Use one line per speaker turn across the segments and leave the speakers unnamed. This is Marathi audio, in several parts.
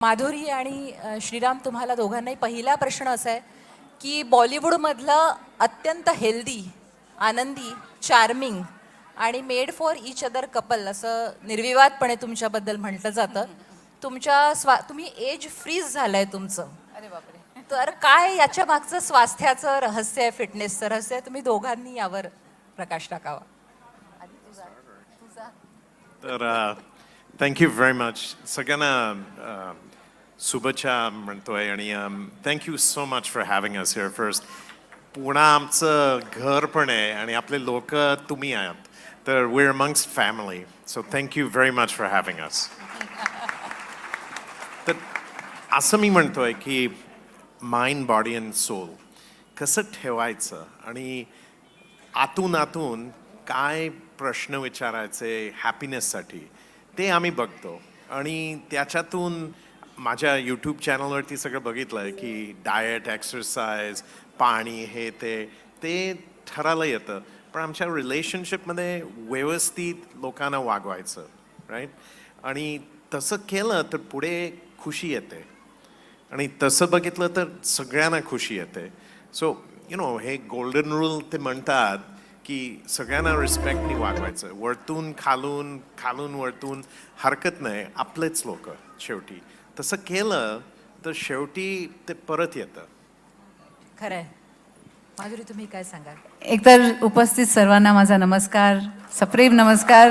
माधुरी आणि श्रीराम तुम्हाला दोघांनाही पहिला प्रश्न असा आहे की बॉलिवूडमधलं अत्यंत हेल्दी आनंदी चार्मिंग आणि made for each other couple असं निर्विवादपणे तुमच्याबद्दल म्हटलं जातं. तुमच्या स्वा तुम्ही एज फ्रीज झालंय तुमचं.
अरे बापरे.
तर काय याच्या मागचं स्वास्थ्याचं रहस्य आहे फिटनेसचं रहस्य आहे तुम्ही दोघांनी यावर प्रकाश टाकावा.
तर थँक्यू व्हेरी मच सगळ्यांना अ, शुभेच्छा म्हणतोय आणि thank you so much for having us here first Poona आमचं घर पण आहे आणि आपले लोक तुम्ही आहात तर we are amongst family so thank you very much for having us तर असं मी म्हणतोय की माइंड बॉडी अँड सोल कसं ठेवायचं आणि आतून आतून काय प्रश्न विचारायचे हॅपीनेससाठी ते आम्ही बघतो. आणि त्याच्यातून माझ्या यूट्यूब चॅनलवरती सगळं बघितलं आहे की डाएट एक्सरसाइज पाणी हे ते ते ठरायला येतं. पण आमच्या रिलेशनशिपमध्ये व्यवस्थित लोकांना वागवायचं राईट आणि तसं केलं तर पुढे खुशी येते. आणि तसं बघितलं तर सगळ्यांना खुशी येते. सो यु नो हे गोल्डन रूल ते म्हणतात की सगळ्यांना रिस्पेक्टनी वागवायचं. वरतून खालून खालून वरतून हरकत नाही. आपलेच लोक शेवटी. तसं केलं तर शेवटी ते परत येतं.
खरं आहे माधुरी तुम्ही काय सांगाल?
एकतर उपस्थित सर्वांना माझा नमस्कार सप्रेम नमस्कार.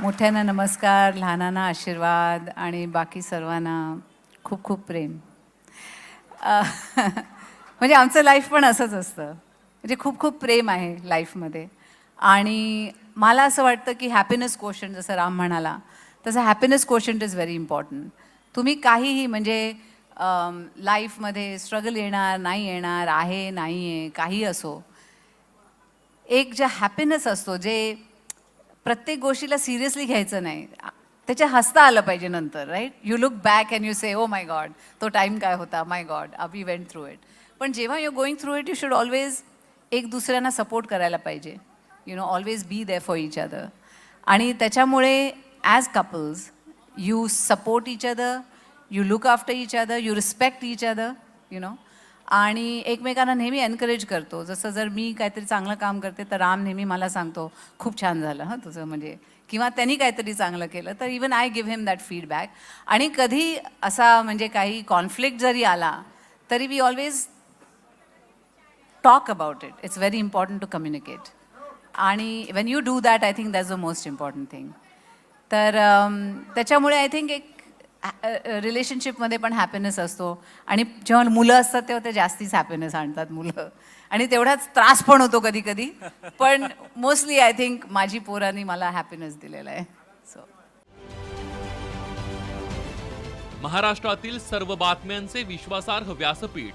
मोठ्यांना नमस्कार लहानांना आशीर्वाद आणि बाकी सर्वांना खूप खूप प्रेम. म्हणजे आमचं लाईफ पण असंच असतं. म्हणजे खूप खूप प्रेम आहे लाईफमध्ये आणि मला असं वाटतं की हॅपीनेस क्वेश्चन जसं राम म्हणाला तसं happiness question is very important तुम्ही काहीही म्हणजे लाईफमध्ये स्ट्रगल येणार नाही येणार आहे नाही आहे काही असो एक जे हॅपीनेस असतो जे प्रत्येक गोष्टीला सिरियसली घ्यायचं नाही त्याच्या हसता आलं पाहिजे नंतर right you look back and you say oh my god तो टाईम काय होता? My god we went through it पण जेव्हा you going through it you should always एक दुसऱ्यांना सपोर्ट करायला पाहिजे. You know always be there for each other आणि त्याच्यामुळे as couples you support each other you look after each other you respect each other you know आणि एकमेकांना नेहमी एनकरेज करतो. जसं जर मी काहीतरी चांगलं काम करते तर राम नेहमी मला सांगतो खूप छान झालं हं तुझं म्हणजे. किंवा त्यांनी काहीतरी चांगलं केलं तर even I give him that feedback आणि कधी असा म्हणजे काही कॉन्फ्लिक्ट जरी आला तरी we always talk about it it's very important to communicate आणि when you do that I think that's the most important thing तर um, त्याच्यामुळे आय थिंक एक uh, uh, रिलेशनशिपमध्ये पण हॅपीनेस असतो. आणि जेव्हा मुलं असतात तेव्हा ते जास्तीच हॅपीनेस आणतात मुलं. आणि तेवढाच त्रास पण होतो कधी कधी पण मोस्टली आय थिंक माझी पोरांनी मला हॅपीनेस दिलेला आहे. सो
महाराष्ट्रातील सर्व बातम्यांचे विश्वासार्ह व्यासपीठ.